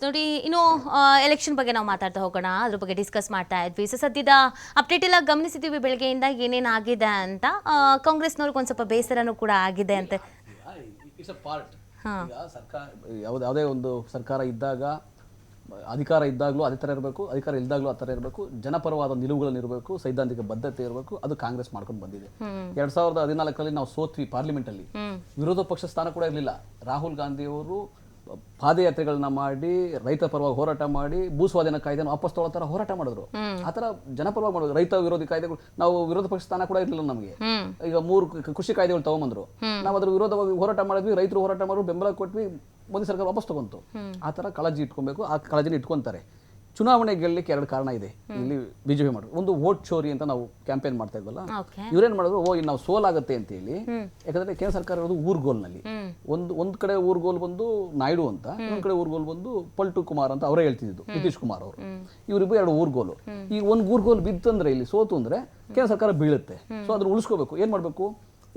ನೋಡಿ ಇನ್ನು ಎಲೆಕ್ಷನ್ ಬಗ್ಗೆ ನಾವು ಮಾತಾಡ್ತಾ ಹೋಗೋಣ. ಅದ್ರ ಬಗ್ಗೆ ಡಿಸ್ಕಸ್ ಮಾಡ್ತಾ ಇದ್ವಿ. ಸೊ ಸದ್ಯದ ಅಪ್ಡೇಟ್ ಎಲ್ಲ ಗಮನಿಸಿದ್ದೀವಿ ಬೆಳಗ್ಗೆಯಿಂದ ಏನೇನು ಆಗಿದೆ ಅಂತ. ಕಾಂಗ್ರೆಸ್ನವ್ರಿಗೆ ಒಂದು ಸ್ವಲ್ಪ ಬೇಸರನೂ ಕೂಡ ಆಗಿದೆ ಅಂತ. ಸರ್ಕಾರ ಯಾವ್ದು ಯಾವುದೇ ಒಂದು ಸರ್ಕಾರ ಇದ್ದಾಗ ಅಧಿಕಾರ ಇದ್ದಾಗಲೂ ಅದೇ ಥರ ಇರಬೇಕು ಅಧಿಕಾರ ಇಲ್ದಾಗಲೂ ಆ ಥರ ಇರಬೇಕು ಜನಪರವಾದ ನಿಲುವುಗಳನ್ನು ಇರಬೇಕು ಸೈದ್ಧಾಂತಿಕ ಬದ್ಧತೆ ಇರಬೇಕು ಅದು ಕಾಂಗ್ರೆಸ್ ಮಾಡ್ಕೊಂಡು ಬಂದಿದೆ. ಎರಡ್ ಸಾವಿರದ ಹದಿನಾಲ್ಕರಲ್ಲಿ ನಾವು ಸೋತ್ವಿ ಪಾರ್ಲಿಮೆಂಟಲ್ಲಿ ವಿರೋಧ ಪಕ್ಷ ಸ್ಥಾನ ಕೂಡ ಇರಲಿಲ್ಲ. ರಾಹುಲ್ ಗಾಂಧಿಯವರು ಪಾದಯಾತ್ರೆಗಳನ್ನ ಮಾಡಿ ರೈತ ಪರವಾಗಿ ಹೋರಾಟ ಮಾಡಿ ಭೂಸ್ವಾಧೀನ ಕಾಯ್ದೆನ ವಾಪಸ್ ತಗೊಳ್ಳೋ ತರ ಹೋರಾಟ ಮಾಡಿದ್ರು. ಆ ಥರ ಜನಪರವಾಗಿ ಮಾಡೋದು ರೈತ ವಿರೋಧಿ ಕಾಯ್ದೆಗಳು ನಾವು ವಿರೋಧ ಪಕ್ಷ ಸ್ಥಾನ ಕೂಡ ಇರಲಿಲ್ಲ ನಮಗೆ. ಈಗ ಮೂರು ಕೃಷಿ ಕಾಯ್ದೆಗಳು ತಗೊಂಬಂದ್ರು. ನಾವು ಅದ್ರ ವಿರೋಧವಾಗಿ ಹೋರಾಟ ಮಾಡಿದ್ವಿ ರೈತರು ಹೋರಾಟ ಮಾಡಿದ್ರು ಬೆಂಬಲ ಕೊಟ್ವಿ ಮೋದಿ ಸರ್ಕಾರ ವಾಪಸ್ ತಗೊಂತು. ಆ ತರ ಕಾಳಜಿ ಇಟ್ಕೊಬೇಕು ಆ ಕಾಳಜಿನ ಇಟ್ಕೊಂತಾರೆ. ಚುನಾವಣೆ ಗೆಲ್ಲಕ್ಕೆ ಎರಡು ಕಾರಣ ಇದೆ. ಇಲ್ಲಿ ಬಿಜೆಪಿ ಮಾಡೋದು ಒಂದು ವೋಟ್ ಚೋರಿ ಅಂತ ನಾವು ಕ್ಯಾಂಪೇನ್ ಮಾಡ್ತಾ ಇದ್ವಲ್ಲ ಇವ್ರೇನ್ ಮಾಡಿದ್ರು? ಓ ಇಲ್ಲಿ ನಾವು ಸೋಲಾಗತ್ತೆ ಅಂತ ಹೇಳಿ. ಯಾಕಂದ್ರೆ ಕೇಂದ್ರ ಸರ್ಕಾರ ಇರೋದು ಊರ್ಗೋಲ್ನಲ್ಲಿ ಒಂದು ಒಂದು ಕಡೆ ಊರ್ಗೋಲ್ ಬಂದು ನಾಯ್ಡು ಅಂತ ಇನ್ನೊಂದ್ ಕಡೆ ಊರ್ಗೋಲ್ ಬಂದು ಪಲ್ಟು ಕುಮಾರ್ ಅಂತ ಅವರೇ ಹೇಳ್ತಿದ್ದು ನಿತೀಶ್ ಕುಮಾರ್ ಅವರು. ಇವರಿಬ್ಬರು ಎರಡು ಊರ್ಗೋಲು ಈ ಒಂದ್ ಊರ್ಗೋಲ್ ಬಿತ್ತಂದ್ರೆ ಇಲ್ಲಿ ಸೋತು ಅಂದ್ರೆ ಕೇಂದ್ರ ಸರ್ಕಾರ ಬೀಳುತ್ತೆ. ಸೊ ಅದ್ರ ಉಳಿಸ್ಕೋಬೇಕು. ಏನ್ ಮಾಡ್ಬೇಕು?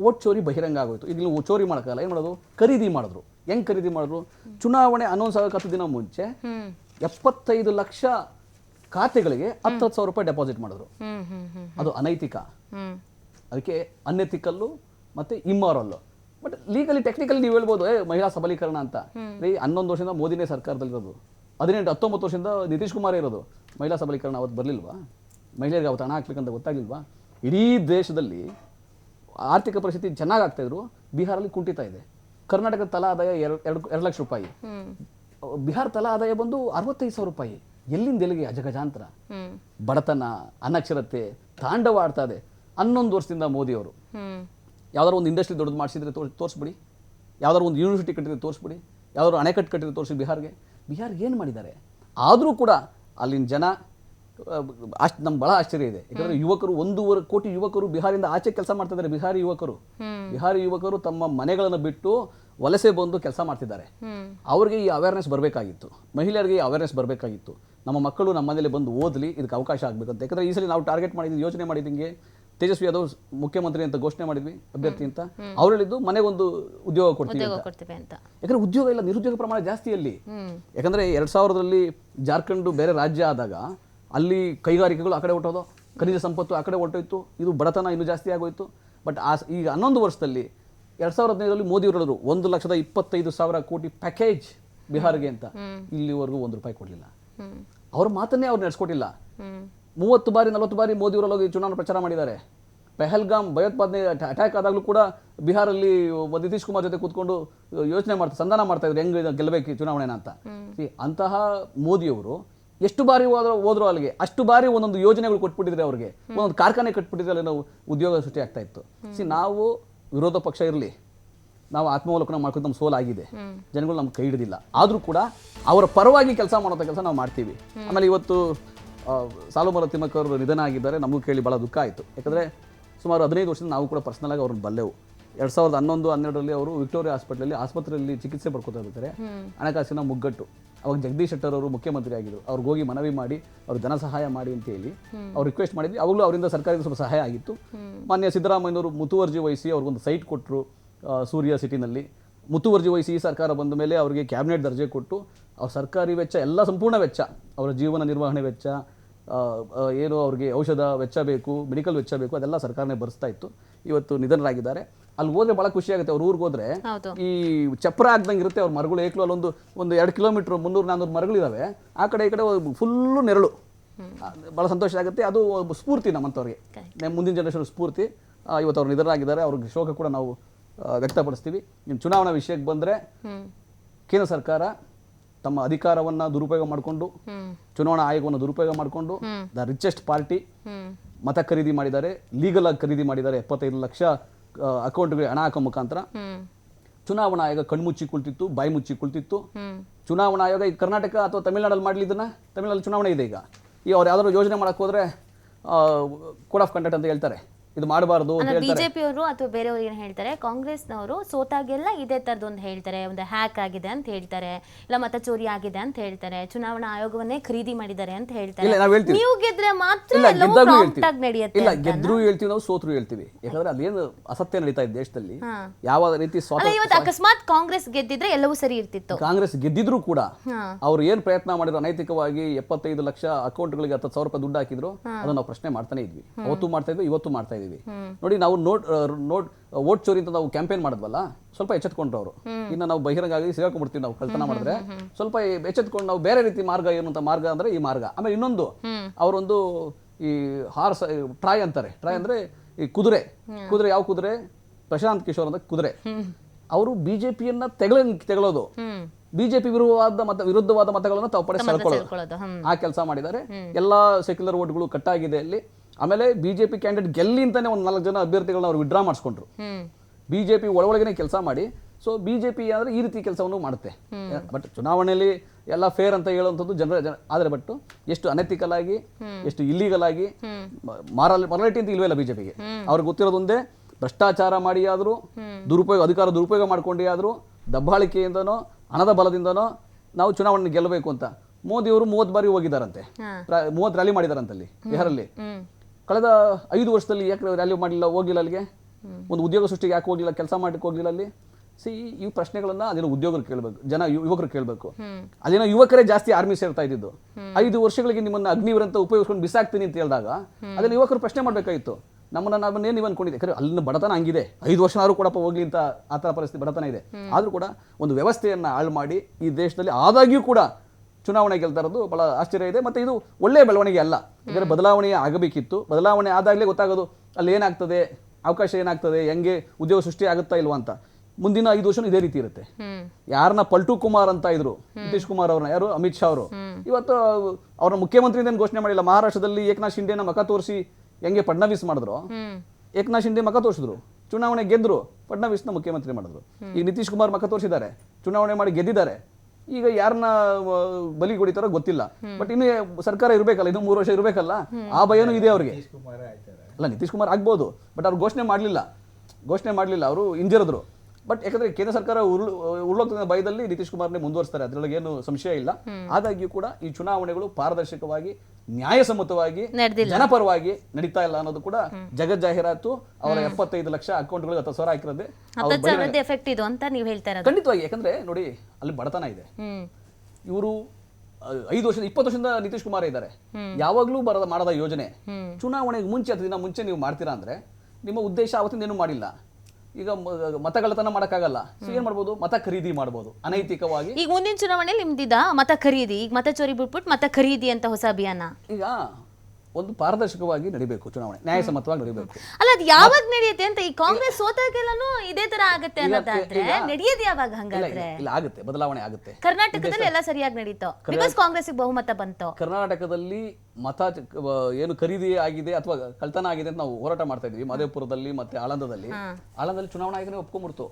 ಓಟ್ ಚೋರಿ ಬಹಿರಂಗ ಆಗೋಯ್ತು. ಇಲ್ಲಿ ನೀವು ಚೋರಿ ಮಾಡಕ್ಕಲ್ಲ ಏನ್ ಮಾಡೋದು? ಖರೀದಿ ಮಾಡಿದ್ರು. ಹೆಂಗ್ ಖರೀದಿ ಮಾಡಿದ್ರು? ಚುನಾವಣೆ ಅನೌನ್ಸ್ ಆಗಕ್ಕೆ ಹತ್ತು ದಿನ ಮುಂಚೆ ಎಪ್ಪತ್ತೈದು ಲಕ್ಷ ಖಾತೆಗಳಿಗೆ ಹತ್ತು ಹತ್ತು ಸಾವಿರ ರೂಪಾಯಿ ಡೆಪಾಸಿಟ್ ಮಾಡಿದ್ರು. ಅದು ಅನೈತಿಕ. ಅದಕ್ಕೆ ಅನ್ಎಥಿಕಲ್ಲು ಮತ್ತೆ ಇಮ್ಮಾರಲ್ಲು. ಬಟ್ ಲೀಗಲಿ ಟೆಕ್ನಿಕಲಿ ನೀವು ಹೇಳ್ಬೋದು ಏ ಮಹಿಳಾ ಸಬಲೀಕರಣ ಅಂತ. ರೀ ಹನ್ನೊಂದು ವರ್ಷದಿಂದ ಮೋದಿನೇ ಸರ್ಕಾರದಲ್ಲಿ ಇರೋದು ಹದಿನೆಂಟು ಹತ್ತೊಂಬತ್ತು ವರ್ಷದಿಂದ ನಿತೀಶ್ ಕುಮಾರ್ ಇರೋದು. ಮಹಿಳಾ ಸಬಲೀಕರಣ ಅವತ್ತು ಬರಲಿಲ್ವಾ? ಮಹಿಳೆಯರಿಗೆ ಅವತ್ತು ಹಣ ಹಾಕ್ಬೇಕಂತ ಗೊತ್ತಾಗಿಲ್ವಾ ಇಡೀ ದೇಶದಲ್ಲಿ ಆರ್ಥಿಕ ಪರಿಸ್ಥಿತಿ ಚೆನ್ನಾಗಿ ಆಗ್ತಾ ಇದ್ರು. ಬಿಹಾರಲ್ಲಿ ಕುಂಠಿತ ಇದೆ. ಕರ್ನಾಟಕದ ತಲಾ ಆದಾಯ ಎರಡು ಎರಡು ಎರಡು ಲಕ್ಷ ರೂಪಾಯಿ. ಬಿಹಾರ ತಲಾ ಆದಾಯ ಬಂದು ಅರವತ್ತೈದು ಸಾವಿರ ರೂಪಾಯಿ. ಎಲ್ಲಿಂದ ಎಲ್ಲಿಗೆ? ಅಜಗಜಾಂತರ ಬಡತನ ಅನಕ್ಷರತೆ ತಾಂಡವ ಆಡ್ತಾ ಇದೆ. ಹನ್ನೊಂದು ವರ್ಷದಿಂದ ಮೋದಿಯವರು ಹ್ಮ್ ಯಾವ್ದಾದ್ರು ಒಂದು ಇಂಡಸ್ಟ್ರಿ ದೊಡ್ಡದು ಮಾಡಿಸಿದ್ರೆ ತೋರ್ ತೋರಿಸ್ಬಿಡಿ. ಯಾವ್ದಾದ್ರು ಒಂದು ಯೂನಿವರ್ಸಿಟಿ ಕಟ್ಟಿದ್ರೆ ತೋರಿಸ್ಬಿಡಿ. ಯಾವ್ದಾದ್ರು ಅಣೆಕಟ್ಟು ಕಟ್ಟಿದ್ರೆ ತೋರಿಸಿ ಬಿಹಾರ್ಗೆ. ಬಿಹಾರ್ ಏನು ಮಾಡಿದ್ದಾರೆ? ಆದರೂ ಕೂಡ ಅಲ್ಲಿನ ಜನ ಅಷ್ಟು ನಮ್ಗೆ ಬಹಳ ಆಶ್ಚರ್ಯ ಇದೆ. ಯಾಕಂದ್ರೆ ಯುವಕರು ಒಂದೂವರೆ ಕೋಟಿ ಯುವಕರು ಬಿಹಾರಿಂದ ಆಚೆ ಕೆಲಸ ಮಾಡ್ತಾ ಇದ್ದಾರೆ ಬಿಹಾರಿ ಯುವಕರು. ಬಿಹಾರಿ ಯುವಕರು ತಮ್ಮ ಮನೆಗಳನ್ನು ಬಿಟ್ಟು ವಲಸೆ ಬಂದು ಕೆಲಸ ಮಾಡ್ತಿದ್ದಾರೆ. ಅವ್ರಿಗೆ ಈ ಅವೇರ್ನೆಸ್ ಬರಬೇಕಾಗಿತ್ತು. ಮಹಿಳೆಯರಿಗೆ ಈ ಅವೇರ್ನೆಸ್ ಬರಬೇಕಾಗಿತ್ತು. ನಮ್ಮ ಮಕ್ಕಳು ನಮ್ಮ ಮನೇಲಿ ಬಂದು ಓದಲಿ ಇದಕ್ಕೆ ಅವಕಾಶ ಆಗಬೇಕು ಅಂತ ಯಾಕಂದ್ರೆ ಈ ಸಲ ನಾವು ಟಾರ್ಗೆಟ್ ಮಾಡಿದ್ವಿ ಯೋಚನೆ ಮಾಡಿದಂಗೆ ತೇಜಸ್ವಿ ಯಾದವ್ ಮುಖ್ಯಮಂತ್ರಿ ಅಂತ ಘೋಷಣೆ ಮಾಡಿದ್ವಿ ಅಭ್ಯರ್ಥಿ ಅಂತ. ಅವ್ರು ಹೇಳಿದ್ದು ಮನೆಗೊಂದು ಉದ್ಯೋಗ ಕೊಡ್ತೀವಿ ಉದ್ಯೋಗ ಅಂತ. ಕೊಡ್ತೀವಿ ಅಂತ. ಯಾಕಂದ್ರೆ ಉದ್ಯೋಗ ಇಲ್ಲ ನಿರುದ್ಯೋಗ ಪ್ರಮಾಣ ಜಾಸ್ತಿ ಅಲ್ಲಿ. ಯಾಕಂದ್ರೆ ಎರಡ್ ಸಾವಿರದಲ್ಲಿ ಜಾರ್ಖಂಡ್ ಬೇರೆ ರಾಜ್ಯ ಆದಾಗ ಅಲ್ಲಿ ಕೈಗಾರಿಕೆಗಳು ಆ ಕಡೆ ಹೊಟ್ಟೋದು ಖನಿಜ ಸಂಪತ್ತು ಆ ಕಡೆ ಹೊಟ್ಟೋಯ್ತು ಇದು ಬಡತನ ಇನ್ನೂ ಜಾಸ್ತಿ ಆಗೋಯ್ತು. ಬಟ್ ಆ ಈಗ ಹನ್ನೊಂದು ವರ್ಷದಲ್ಲಿ ಎರಡ್ ಸಾವಿರದ ಹದಿನೈದರಲ್ಲಿ ಮೋದಿ ಅವರು ಹೇಳಿದ್ರು ಒಂದು ಲಕ್ಷದ ಇಪ್ಪತ್ತೈದು ಸಾವಿರ ಕೋಟಿ ಪ್ಯಾಕೇಜ್ ಬಿಹಾರ್ಗೆ ಅಂತ. ಇಲ್ಲಿವರೆಗೂ ಒಂದು ರೂಪಾಯಿ ಕೊಡಲಿಲ್ಲ. ಅವ್ರ ಮಾತನ್ನೇ ಅವ್ರು ನಡೆಸ್ಕೊಟ್ಟಿಲ್ಲ. ಮೂವತ್ತು ಬಾರಿ ನಲವತ್ತು ಬಾರಿ ಮೋದಿ ಅವರಲ್ಲಿ ಚುನಾವಣಾ ಪ್ರಚಾರ ಮಾಡಿದ್ದಾರೆ. ಪೆಹಲ್ಗಾಮ್ ಭಯೋತ್ಪಾದನೆ ಅಟ್ಯಾಕ್ ಆದಾಗಲೂ ಕೂಡ ಬಿಹಾರಲ್ಲಿ ನಿತೀಶ್ ಕುಮಾರ್ ಜೊತೆ ಕೂತ್ಕೊಂಡು ಯೋಚನೆ ಮಾಡ್ತಾ ಸಂಧಾನ ಮಾಡ್ತಾ ಇದ್ರು ಹೆಂಗ್ ಗೆಲ್ಲಬೇಕು ಚುನಾವಣೆನ ಅಂತ. ಅಂತಹ ಮೋದಿಯವರು ಎಷ್ಟು ಬಾರಿ ಹೋದ್ರು ಹೋದ್ರು ಅಲ್ಲಿಗೆ ಅಷ್ಟು ಬಾರಿ ಒಂದೊಂದು ಯೋಜನೆಗಳು ಕೊಟ್ಬಿಟ್ಟಿದ್ರೆ ಅವ್ರಿಗೆ. ಒಂದೊಂದು ಕಾರ್ಖಾನೆ ಕಟ್ಬಿಟ್ಟಿದ್ರೆ ಅಲ್ಲಿ ನಾವು ಉದ್ಯೋಗ ಸೃಷ್ಟಿ ಆಗ್ತಾ ಇತ್ತು. ಸಿ ನಾವು ವಿರೋಧ ಪಕ್ಷ ಇರಲಿ ನಾವು ಆತ್ಮಾವಲೋಕನ ಮಾಡ್ಕೊಂಡು ನಮ್ಮ ಸೋಲಾಗಿದೆ. ಜನಗಳು ನಮ್ಗೆ ಕೈ ಹಿಡಿದಿಲ್ಲ. ಆದರೂ ಕೂಡ ಅವರ ಪರವಾಗಿ ಕೆಲಸ ಮಾಡೋಂಥ ಕೆಲಸ ನಾವು ಮಾಡ್ತೀವಿ. ಆಮೇಲೆ ಇವತ್ತು ಸಾಲು ಸಾಲುಮರ ತಿಮ್ಮಕ್ಕ ಅವರು ನಿಧನ ಆಗಿದ್ದಾರೆ ನಮಗೂ ಕೇಳಿ ಭಾಳ ದುಃಖ ಆಯಿತು. ಯಾಕಂದರೆ ಸುಮಾರು ಹದಿನೈದು ವರ್ಷದಿಂದ ನಾವು ಕೂಡ ಪರ್ಸನಲ್ ಆಗಿ ಅವ್ರನ್ನ ಬಲ್ಲೆವು. ಎರಡು ಸಾವಿರದ ಹನ್ನೊಂದು ಹನ್ನೆರಡರಲ್ಲಿ ಅವರು ವಿಕ್ಟೋರಿಯಾ ಹಾಸ್ಪಿಟಲಲ್ಲಿ ಆಸ್ಪತ್ರೆಯಲ್ಲಿ ಚಿಕಿತ್ಸೆ ಪಡ್ಕೊತಾ ಇರ್ತಾರೆ ಹಣಕಾಸಿನ ಮುಗ್ಗಟ್ಟು. ಅವಾಗ ಜಗದೀಶ್ ಶೆಟ್ಟರ್ ಅವರು ಮುಖ್ಯಮಂತ್ರಿ ಆಗಿದ್ರು. ಅವ್ರಿಗೆ ಹೋಗಿ ಮನವಿ ಮಾಡಿ, ಅವ್ರು ಧನ ಸಹಾಯ ಮಾಡಿ ಅಂತ ಹೇಳಿ ಅವ್ರು ರಿಕ್ವೆಸ್ಟ್ ಮಾಡಿದ್ವಿ. ಅವಾಗಲೂ ಅವರಿಂದ ಸರ್ಕಾರದಿಂದ ಸ್ವಲ್ಪ ಸಹಾಯ ಆಗಿತ್ತು. ಮಾನ್ಯ ಸಿದ್ದರಾಮಯ್ಯನವರು ಮುತುವರ್ಜಿ ವಹಿಸಿ ಅವ್ರಿಗೊಂದು ಸೈಟ್ ಕೊಟ್ಟರು ಸೂರ್ಯ ಸಿಟಿನಲ್ಲಿ. ಮುತುವರ್ಜಿ ವಹಿಸಿ ಈ ಸರ್ಕಾರ ಬಂದ ಮೇಲೆ ಅವರಿಗೆ ಕ್ಯಾಬಿನೆಟ್ ದರ್ಜೆ ಕೊಟ್ಟು, ಅವ್ರ ಸರ್ಕಾರಿ ವೆಚ್ಚ, ಎಲ್ಲ ಸಂಪೂರ್ಣ ವೆಚ್ಚ, ಅವರ ಜೀವನ ನಿರ್ವಹಣೆ ವೆಚ್ಚ ಏನು ಅವ್ರಿಗೆ ಔಷಧ ವೆಚ್ಚ ಬೇಕು ಮೆಡಿಕಲ್ ವೆಚ್ಚ ಬೇಕು, ಅದೆಲ್ಲ ಸರ್ಕಾರನೇ ಭರಿಸ್ತಾ ಇತ್ತು. ಇವತ್ತು ನಿಧನರಾಗಿದ್ದಾರೆ. ಅಲ್ಲಿ ಹೋದ್ರೆ ಬಹಳ ಖುಷಿ ಆಗುತ್ತೆ. ಅವ್ರ ಊರಿಗೆ ಹೋದ್ರೆ ಈ ಚಪ್ರ ಆಗ್ದಂಗೆ ಇರುತ್ತೆ ಅವ್ರ ಮರಗಳು. ಏಕ್ಲು ಅಲ್ಲೊಂದು ಒಂದು ಎರಡು ಕಿಲೋಮೀಟ್ರ್ ಮುನ್ನೂರು ನಾನ್ನೂರು ಮರಗಳಿದಾವೆ. ಆ ಕಡೆ ಈ ಕಡೆ ಫುಲ್ಲು ನೆರಳು. ಬಹಳ ಸಂತೋಷ ಆಗುತ್ತೆ. ಅದು ಸ್ಫೂರ್ತಿ ನಮ್ಮಂಥವ್ರಿಗೆ ನಮ್ಮ ಮುಂದಿನ ಜನರೇಷನ್ ಸ್ಫೂರ್ತಿ. ಇವತ್ತು ಅವ್ರು ನಿಧನರಾಗಿದ್ದಾರೆ. ಅವ್ರಿಗೆ ಶೋಕ ಕೂಡ ನಾವು ವ್ಯಕ್ತಪಡಿಸ್ತೀವಿ. ಇನ್ನು ಚುನಾವಣಾ ವಿಷಯಕ್ಕೆ ಬಂದರೆ ಕೇಂದ್ರ ಸರ್ಕಾರ ತಮ್ಮ ಅಧಿಕಾರವನ್ನ ದುರುಪಯೋಗ ಮಾಡಿಕೊಂಡು ಚುನಾವಣಾ ಆಯೋಗವನ್ನು ದುರುಪಯೋಗ ಮಾಡಿಕೊಂಡು ದ ರಿಚೆಸ್ಟ್ ಪಾರ್ಟಿ ಮತ ಖರೀದಿ ಮಾಡಿದ್ದಾರೆ. ಲೀಗಲ್ ಆಗಿ ಖರೀದಿ ಮಾಡಿದ್ದಾರೆ. ಎಪ್ಪತ್ತೈದು ಲಕ್ಷ ಅಕೌಂಟ್ಗೆ ಹಣ ಹಾಕೋ ಮುಖಾಂತರ ಚುನಾವಣಾ ಆಯೋಗ ಕಣ್ಮುಚ್ಚಿ ಕುಳಿತಿತ್ತು ಬಾಯಿ ಮುಚ್ಚಿ ಕುಳಿತಿತ್ತು. ಚುನಾವಣಾ ಆಯೋಗ ಈಗ ಕರ್ನಾಟಕ ಅಥವಾ ತಮಿಳ್ನಾಡಲ್ಲಿ ಮಾಡಲಿ ಇದನ್ನ? ತಮಿಳ್ನಾಡಲ್ಲಿ ಚುನಾವಣೆ ಇದೆ ಈಗ. ಈ ಅವ್ರು ಯಾವ್ದಾದ್ರು ಯೋಜನೆ ಮಾಡಕ್ಕೆ ಹೋದ್ರೆ ಕೋಡ್ ಆಫ್ ಕಂಡಕ್ಟ್ ಅಂತ ಹೇಳ್ತಾರೆ. ಇದು ಮಾಡಬಾರದು ಅಂತ ಹೇಳ್ತಾರೆ. ಅವರು ಅಥವಾ ಬೇರೆಯವರು ಏನು ಹೇಳ್ತಾರೆ? ಕಾಂಗ್ರೆಸ್ನವರು ಸೋತಾಗೆಲ್ಲ ಇದೇ ತರದೊಂದು ಹೇಳ್ತಾರೆ ಒಂದು ಹ್ಯಾಕ್ ಆಗಿದೆ ಅಂತ ಹೇಳ್ತಾರೆ ಇಲ್ಲ ಮತ ಚೋರಿ ಆಗಿದೆ ಅಂತ ಹೇಳ್ತಾರೆ ಚುನಾವಣಾ ಆಯೋಗವನ್ನೇ ಖರೀದಿ ಮಾಡಿದ್ದಾರೆ ಅಂತ ಹೇಳ್ತಾರೆ. ಇಲ್ಲ, ನಾವ್ ಹೇಳ್ತೀವಿ. ನೀವು ಗೆದ್ರೆ ಮಾತ್ರ ಇಲ್ಲ ಎಲ್ಲವೂ ಗೆದ್ದಾಗ್ಲೂ ಪ್ರಾಂಪ್ಟ್ ಆಗಿ ಹೇಳ್ತೀವಿ ನಡೆಯುತ್ತೆ ಇಲ್ಲ ಗೆದ್ರು ಹೇಳ್ತೀವಿ ನಾವು ಸೋತ್ರು ಹೇಳ್ತೀವಿ. ಯಾಕಂದ್ರೆ ಅದೇನು ಅಸತ್ಯ ನಡೀತಾ ಇದೆ ದೇಶದಲ್ಲಿ. ಯಾವ ರೀತಿ ಅಲ್ಲ ಸ್ವಾತಂತ್ರ್ಯ ಇವತ್ತು ಅಕಸ್ಮಾತ್ ಕಾಂಗ್ರೆಸ್ ಗೆದ್ದಿದ್ರೆ ಎಲ್ಲವೂ ಸರಿ ಇರ್ತಿತ್ತು. ಕಾಂಗ್ರೆಸ್ ಗೆದ್ದಿದ್ರು ಕೂಡ. ಅವ್ರು ಏನ್ ಪ್ರಯತ್ನ ಮಾಡಿದ್ರು ಅನೈತಿಕವಾಗಿ ಎಪ್ಪತ್ತೈದು ಲಕ್ಷ ಅಕೌಂಟ್ಗಳಿಗೆ ಹತ್ತು ಸಾವಿರ ರೂಪಾಯಿ ದುಡ್ಡು ಹಾಕಿದ್ರು ಅದನ್ನ ನಾವು ಪ್ರಶ್ನೆ ಮಾಡ್ತಾನೆ ಇದ್ವಿ. ಅವತ್ತು ಮಾಡ್ತಾ ಇದ್ವಿ ಇವತ್ತು ಮಾಡ್ತಾ ಇದೀವಿ. ನೋಡಿ ನಾವು ನೋಟ್ ನೋಟ್ ವೋಟ್ ಚೋರಿ ಅಂತ ನಾವು ಕ್ಯಾಂಪೇನ್ ಮಾಡಿದ್ವಲ್ಲ ಸ್ವಲ್ಪ ಎಚ್ಚೆತ್ಕೊಂಡ್ರು ಅವರು. ಇನ್ನು ನಾವು ಬಹಿರಂಗ ಆಗಿ ಸಿಗಾಕೊಂಡ್ಬಿಡ್ತೀವಿ ನಾವು ಕಳ್ತನ ಮಾಡಿದ್ರೆ. ಸ್ವಲ್ಪ ಎಚ್ಚೆತ್ಕೊಂಡು ನಾವು ಬೇರೆ ರೀತಿ ಮಾರ್ಗ ಏನು ಅಂತ ಮಾರ್ಗ ಅಂದ್ರೆ ಈ ಮಾರ್ಗ. ಆಮೇಲೆ ಇನ್ನೊಂದು ಅವರೊಂದು ಈ ಹಾರ್ಸ್ ಟ್ರಾಯ್ ಅಂತಾರೆ. ಟ್ರಾಯ್ ಅಂದ್ರೆ ಈ ಕುದುರೆ. ಕುದುರೆ ಯಾವ ಕುದುರೆ? ಪ್ರಶಾಂತ್ ಕಿಶೋರ್ ಅಂತ ಕುದುರೆ. ಅವರು ಬಿಜೆಪಿಯನ್ನ ತೆಗಳ ತೆಗಳೋದು. ಬಿಜೆಪಿ ವಿರುದ್ಧವಾದ ಮತ ವಿರುದ್ಧವಾದ ಮತಗಳನ್ನು ತಾವು ಪಡೆ ಸೆಳ್ಕೊಳ್ಳೋದು. ಆ ಕೆಲಸ ಮಾಡಿದ್ದಾರೆ. ಎಲ್ಲಾ ಸೆಕ್ಯುಲರ್ ವೋಟ್ಗಳು ಕಟ್ಟಾಗಿದೆ ಅಲ್ಲಿ. ಆಮೇಲೆ ಬಿಜೆಪಿ ಕ್ಯಾಂಡಿಡೇಟ್ ಗೆಲ್ಲಿ ಅಂತಾನೆ ಒಂದು ನಾಲ್ಕು ಜನ ಅಭ್ಯರ್ಥಿಗಳನ್ನ ಅವ್ರು ವಿಡ್ರಾ ಮಾಡಿಸ್ಕೊಂಡ್ರು. ಬಿಜೆಪಿ ಒಳಗೊಳಗನೆ ಕೆಲಸ ಮಾಡಿ ಸೊ ಬಿಜೆಪಿ ಅಂದ್ರೆ ಈ ರೀತಿ ಕೆಲಸವನ್ನು ಮಾಡುತ್ತೆ. ಬಟ್ ಚುನಾವಣೆಯಲ್ಲಿ ಎಲ್ಲ ಫೇರ್ ಅಂತ ಹೇಳುವಂಥದ್ದು ಜನರ ಜನ ಆದರೆ ಬಟ್ ಎಷ್ಟು ಅನೈತಿಕಲ್ ಆಗಿ ಎಷ್ಟು ಇಲ್ಲಿಗಲ್ ಆಗಿ ಮಾರಲ್ ಮೊರಾಲಿಟಿ ಅಂತ ಇಲ್ವೇ ಇಲ್ಲ ಬಿಜೆಪಿಗೆ. ಅವ್ರಿಗೆ ಗೊತ್ತಿರೋದು ಒಂದೇ ಭ್ರಷ್ಟಾಚಾರ ಮಾಡಿ ಆದರೂ ದುರುಪಯೋಗ ಅಧಿಕಾರ ದುರುಪಯೋಗ ಮಾಡ್ಕೊಂಡೇ ಆದರೂ ದಬ್ಬಾಳಿಕೆಯಿಂದನೋ ಹಣದ ಬಲದಿಂದನೋ ನಾವು ಚುನಾವಣೆ ಗೆಲ್ಲಬೇಕು ಅಂತ. ಮೋದಿ ಅವರು ಮೂವತ್ತು ಬಾರಿ ಹೋಗಿದ್ದಾರಂತೆ. ಮೂವತ್ತು ರ್ಯಾಲಿ ಮಾಡಿದಾರಂತಲ್ಲಿ ಬಿಹಾರಲ್ಲಿ. ಕಳೆದ ಐದು ವರ್ಷದಲ್ಲಿ ಯಾಕೆ ರ್ಯಾಲಿ ಮಾಡಲಿಲ್ಲ ಹೋಗಿಲ್ಲ ಅಲ್ಲಿಗೆ? ಒಂದು ಉದ್ಯೋಗ ಸೃಷ್ಟಿಗೆ ಯಾಕೆ ಹೋಗಿಲ್ಲ ಕೆಲಸ ಮಾಡಕ್ಕೆ ಹೋಗಿಲ್ಲ ಅಲ್ಲಿ? ಸಿ ಈ ಪ್ರಶ್ನೆಗಳನ್ನ ಅದೇನೋ ಉದ್ಯೋಗರು ಕೇಳಬೇಕು, ಜನ ಯುವಕರು ಕೇಳಬೇಕು. ಅದೇನೋ ಯುವಕರೇ ಜಾಸ್ತಿ ಆರ್ಮಿ ಸೇರ್ತಾ ಇದ್ದಿದ್ದು. ಐದು ವರ್ಷಗಳಿಗೆ ನಿಮ್ಮನ್ನ ಅಗ್ನಿವರಂತ ಉಪಯೋಗಿಸ್ಕೊಂಡು ಬಿಸಾಕ್ತೀನಿ ಅಂತ ಹೇಳಿದಾಗ ಅದನ್ನ ಯುವಕರು ಪ್ರಶ್ನೆ ಮಾಡಬೇಕಾಗಿತ್ತು. ನಮ್ಮನ್ನ ನಾವನ್ನೇ ನೀವು ಅನ್ಕೊಂಡಿದ್ದೆ? ಕರೆ ಅಲ್ಲಿನ ಬಡತನ ಹಂಗಿದೆ. ಐದು ವರ್ಷ ಆದ್ರೂ ಕೊಡಪ್ಪ ಹೋಗ್ಲಿ ಅಂತ ಆ ಥರ ಪರಿಸ್ಥಿತಿ ಬಡತನ ಇದೆ. ಆದ್ರೂ ಕೂಡ ಒಂದು ವ್ಯವಸ್ಥೆಯನ್ನ ಹಾಳು ಮಾಡಿ ಈ ದೇಶದಲ್ಲಿ ಆದಾಗ್ಯೂ ಕೂಡ ಚುನಾವಣೆ ಗೆಲ್ತಾ ಇರೋದು ಬಹಳ ಆಶ್ಚರ್ಯ ಇದೆ. ಮತ್ತೆ ಇದು ಒಳ್ಳೆಯ ಬೆಳವಣಿಗೆ ಅಲ್ಲ. ಇದರ ಬದಲಾವಣೆ ಆಗಬೇಕಿತ್ತು. ಬದಲಾವಣೆ ಆದಾಗಲೇ ಗೊತ್ತಾಗೋದು ಅಲ್ಲಿ ಏನಾಗ್ತದೆ, ಅವಕಾಶ ಏನಾಗ್ತದೆ, ಹೆಂಗೆ ಉದ್ಯೋಗ ಸೃಷ್ಟಿ ಆಗುತ್ತಾ ಇಲ್ವಾ ಅಂತ. ಮುಂದಿನ ಐದು ವರ್ಷನೂ ಇದೇ ರೀತಿ ಇರುತ್ತೆ. ಯಾರನ್ನ ಪಲ್ಟು ಕುಮಾರ್ ಅಂತ ಇದ್ರು, ನಿತೀಶ್ ಕುಮಾರ್ ಅವ್ರನ್ನ, ಯಾರು? ಅಮಿತ್ ಶಾ ಅವರು. ಇವತ್ತು ಅವ್ರನ್ನ ಮುಖ್ಯಮಂತ್ರಿ ಅಂತ ಘೋಷಣೆ ಮಾಡಿಲ್ಲ. ಮಹಾರಾಷ್ಟ್ರದಲ್ಲಿ ಏಕನಾಥ್ ಶಿಂಡೆನ ಮಖ ತೋರಿಸಿ ಹೆಂಗೆ ಫಡ್ನವೀಸ್ ಮಾಡಿದ್ರು? ಏಕನಾಥ್ ಶಿಂಡೆ ಮಖ ತೋರಿಸಿದ್ರು. ಚುನಾವಣೆ ಗೆದ್ರು, ಫಡ್ನವೀಸ್ನ ಮುಖ್ಯಮಂತ್ರಿ ಮಾಡಿದ್ರು. ಈಗ ನಿತೀಶ್ ಕುಮಾರ್ ಮಖ ತೋರಿಸಿದ್ದಾರೆ. ಚುನಾವಣೆ ಮಾಡಿ ಗೆದ್ದಿದ್ದಾರೆ. ಈಗ ಯಾರನ್ನ ಬಲಿ ಕೊಡಿತಾರೋ ಗೊತ್ತಿಲ್ಲ. ಬಟ್ ಇನ್ನು ಸರ್ಕಾರ ಇರಬೇಕಲ್ಲ ಇನ್ನು ಮೂರು ವರ್ಷ ಇರಬೇಕಲ್ಲ ಆ ಭಯನೂ ಇದೆ ಅವ್ರಿಗೆ. ಅಲ್ಲ ನಿತೀಶ್ ಕುಮಾರ್ ಆಗ್ಬೋದು ಬಟ್ ಅವ್ರು ಘೋಷಣೆ ಮಾಡಲಿಲ್ಲ. ಘೋಷಣೆ ಮಾಡಲಿಲ್ಲ ಅವರು ಹಿಂಜರಿದ್ರು. ಬಟ್ ಯಾಕಂದ್ರೆ ಕೇಂದ್ರ ಸರ್ಕಾರ ಉರುಳು ಉರುಳೋಗ್ತದ ಭಯದಲ್ಲಿ ನಿತೀಶ್ ಕುಮಾರ್ನೇ ಮುಂದುವರಿಸ್ತಾರೆ. ಅದರೊಳಗೆ ಏನು ಸಂಶಯ ಇಲ್ಲ. ಆದಾಗ್ಯೂ ಕೂಡ ಈ ಚುನಾವಣೆಗಳು ಪಾರದರ್ಶಕವಾಗಿ ನ್ಯಾಯಸಮ್ಮತವಾಗಿ ಜನಪರವಾಗಿ ನಡೀತಾ ಇಲ್ಲ ಅನ್ನೋದು ಕೂಡ ಜಗತ್ ಜಾಹೀರಾತು ಅವರ ಎಪ್ಪತ್ತೈದು ಲಕ್ಷ ಅಕೌಂಟ್ಗಳಿಗೆ ಹತ್ತು ಸಾವಿರ ಹಾಕಿರೋದೇ ಎಫೆಕ್ಟ್ ಇದು ಅಂತ ನೀವು ಹೇಳ್ತಾ ಇರೋದು. ಖಂಡಿತವಾಗಿ. ಯಾಕಂದ್ರೆ ನೋಡಿ ಅಲ್ಲಿ ಬಡತನ ಇದೆ. ಇವರು ಐದು ವರ್ಷದ ಇಪ್ಪತ್ತು ವರ್ಷದಿಂದ ನಿತೀಶ್ ಕುಮಾರ್ ಇದ್ದಾರೆ. ಯಾವಾಗ್ಲೂ ಬರದ ಮಾಡದ ಯೋಜನೆ. ಚುನಾವಣೆಗೆ ಮುಂಚೆ ದಿನ ಮುಂಚೆ ನೀವು ಮಾಡ್ತೀರಾ ಅಂದ್ರೆ ನಿಮ್ಮ ಉದ್ದೇಶ ಅವತ್ತಿಂದ ಏನು ಮಾಡಿಲ್ಲ. ಈಗ ಮತಗಳತನ ಮಾಡಕ್ಕಾಗಲ್ಲ. ಸೊ ಏನ್ ಮಾಡ್ಬೋದು? ಮತ ಖರೀದಿ ಮಾಡ್ಬೋದು. ಅನೈತಿಕವಾಗಿ ಈಗ ಮುಂದಿನ ಚುನಾವಣೆಯಲ್ಲಿ ನಿಮ್ದಿದ ಮತ ಖರೀದಿ ಈಗ ಮತ ಚೋರಿ ಬಿಟ್ಬಿಟ್ಟು ಮತ ಖರೀದಿ ಅಂತ ಹೊಸ ಅಭಿಯಾನ. ಈಗ ಒಂದು ಪಾರದರ್ಶಕವಾಗಿ ನಡಿಬೇಕು ಚುನಾವಣೆ. ನ್ಯಾಯಸಮ್ಮತವಾಗಿ ನಡಿಬೇಕು. ಅಲ್ಲ ಅದು ಯಾವಾಗ ನಡೆಯುತ್ತೆ ಅಂತ ಈ ಕಾಂಗ್ರೆಸ್ ಸೋತಾಗೆಲ್ಲನೂ ಇದೇ ತರ ಆಗುತ್ತೆ ಅನ್ನೋದಾದ್ರೆ ನಡೆಯೋದು ಯಾವಾಗ ಹಂಗಾದ್ರೆ? ಇಲ್ಲ ಆಗುತ್ತೆ. ಬದಲಾವಣೆ ಆಗುತ್ತೆ. ಕರ್ನಾಟಕದಲ್ಲಿ ಎಲ್ಲ ಸರಿಯಾಗಿ ನಡೀತು. ಬಿಕಾಸ್ ಕಾಂಗ್ರೆಸ್ ಬಹುಮತ ಬಂತು. ಕರ್ನಾಟಕದಲ್ಲಿ ಮತ ಏನು ಖರೀದಿ ಆಗಿದೆ ಅಥವಾ ಕಳ್ತನ ಆಗಿದೆ ಅಂತ ನಾವು ಹೋರಾಟ ಮಾಡ್ತಾ ಇದ್ವಿ. ಮಧೇಪುರದಲ್ಲಿ ಮತ್ತೆ ಆಳಂದದಲ್ಲಿ. ಆಳಂದದಲ್ಲಿ ಚುನಾವಣಾ ಆಯೋಗನೇ ಒಪ್ಕೊಂಡ್ಬಿಡ್ತು.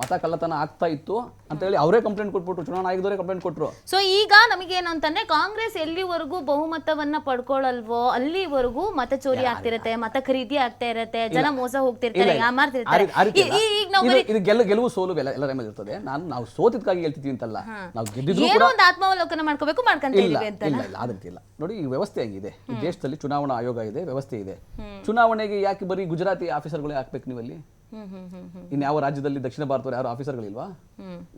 ಮತ ಕಳ್ಳತನ ಆಗ್ತಾ ಇತ್ತು ಅಂತ ಹೇಳಿ ಅವರೇ ಕಂಪ್ಲೇಂಟ್ ಕೊಟ್ಬಿಟ್ರು. ಚುನಾವಣಾ ಆಯೋಗದವರೇ ಕಂಪ್ಲೇಂಟ್ ಕೊಟ್ರು. ಸೊ ಈಗ ನಮಗೇನು ಅಂತಂದ್ರೆ ಕಾಂಗ್ರೆಸ್ ಎಲ್ಲಿವರೆಗೂ ಬಹುಮತವನ್ನ ಪಡ್ಕೊಳ್ಳಲ್ವೋ ಅಲ್ಲಿವರೆಗೂ ಮತ ಚೋರಿ ಆಗ್ತಿರತ್ತೆ ಮತ ಖರೀದಿ ಆಗ್ತಾ ಇರತ್ತೆ ಜನ ಮೋಸ ಹೋಗ್ತಿರ್ತಾರೆ ಗೆಲುವು ಸೋಲು ಎಲ್ಲ ಮೇಲೆ ಇರ್ತದೆ. ನಾನು ನಾವು ಸೋತಿದ್ಕಾಗಿ ಹೇಳ್ತಿದ್ವಿ ಅಂತಲ್ಲ. ನಾವು ಗೆದ್ದಿದ್ರು ಆತ್ಮಾವಲೋಕನ ಮಾಡ್ಕೋಬೇಕು ಮಾಡ್ಕೊಂತ ಅಂತ ಇಲ್ಲ ಇಲ್ಲ. ನೋಡಿ ಈ ವ್ಯವಸ್ಥೆ ಹೆಂಗಿದೆ? ಈ ದೇಶದಲ್ಲಿ ಚುನಾವಣಾ ಆಯೋಗ ಇದೆ ವ್ಯವಸ್ಥೆ ಇದೆ. ಚುನಾವಣೆಗೆ ಯಾಕೆ ಬರೀ ಗುಜರಾತಿ ಆಫೀಸರ್ಗಳೇ ಹಾಕ್ಬೇಕು ನೀವಲ್ಲಿ ಇನ್ನು ಯಾವ ರಾಜ್ಯದಲ್ಲಿ ದಕ್ಷಿಣ ಭಾರತದವ್ರು ಯಾರು ಆಫೀಸರ್ಗಳಿಲ್ವಾ.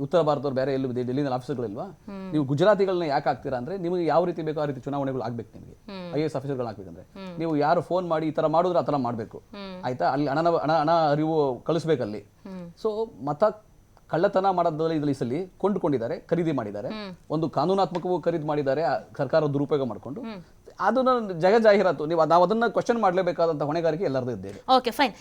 ಉತ್ತರ ಭಾರತವ್ರು ಬೇರೆ ಎಲ್ಲಿ ಡೆಲ್ಲಿನಲ್ಲಿ ಆಫೀಸರ್ಗಳಿಲ್ವಾ? ನೀವು ಗುಜರಾತಿಗಳನ್ನ ಯಾಕೆ ಹಾಕ್ತೀರಾ ಅಂದ್ರೆ ನಿಮಗೆ ಯಾವ ರೀತಿ ಬೇಕೋ ಆ ರೀತಿ ಚುನಾವಣೆಗಳು ಆಗ್ಬೇಕು ನಿಮಗೆ. ಐ ಎಸ್ಗಳು ಹಾಕ್ಬೇಕಂದ್ರೆ ನೀವು ಯಾರು ಫೋನ್ ಮಾಡಿ ಈ ತರ ಮಾಡಿದ್ರೆ ಆ ತರ ಮಾಡಬೇಕು. ಆಯ್ತಾ? ಅಲ್ಲಿ ಹಣನ ಹಣ ಹಣ ಅರಿವು ಕಳಿಸ್ಬೇಕಲ್ಲಿ. ಸೊ ಮತ ಕಳ್ಳತನ ಮಾಡೋದ್ರಲ್ಲಿ ಇದ್ರಲ್ಲಿ ಸಲ್ಲಿ ಸಲ ಕೊಂಡುಕೊಂಡಿದ್ದಾರೆ ಖರೀದಿ ಮಾಡಿದ್ದಾರೆ. ಒಂದು ಕಾನೂನಾತ್ಮಕವೂ ಖರೀದಿ ಮಾಡಿದ್ದಾರೆ ಸರ್ಕಾರ ದುರುಪಯೋಗ ಮಾಡಿಕೊಂಡು. ಅದನ್ನ ಜಗ ಜಾಹೀರಾತು ನೀವು ಅದನ್ನ ಕ್ವಶನ್ ಮಾಡಲೇಬೇಕಾದಂತ ಹೊಣೆಗಾರಿಕೆ ಎಲ್ಲರದ್ದು ಇದ್ದೇವೆ. Okay fine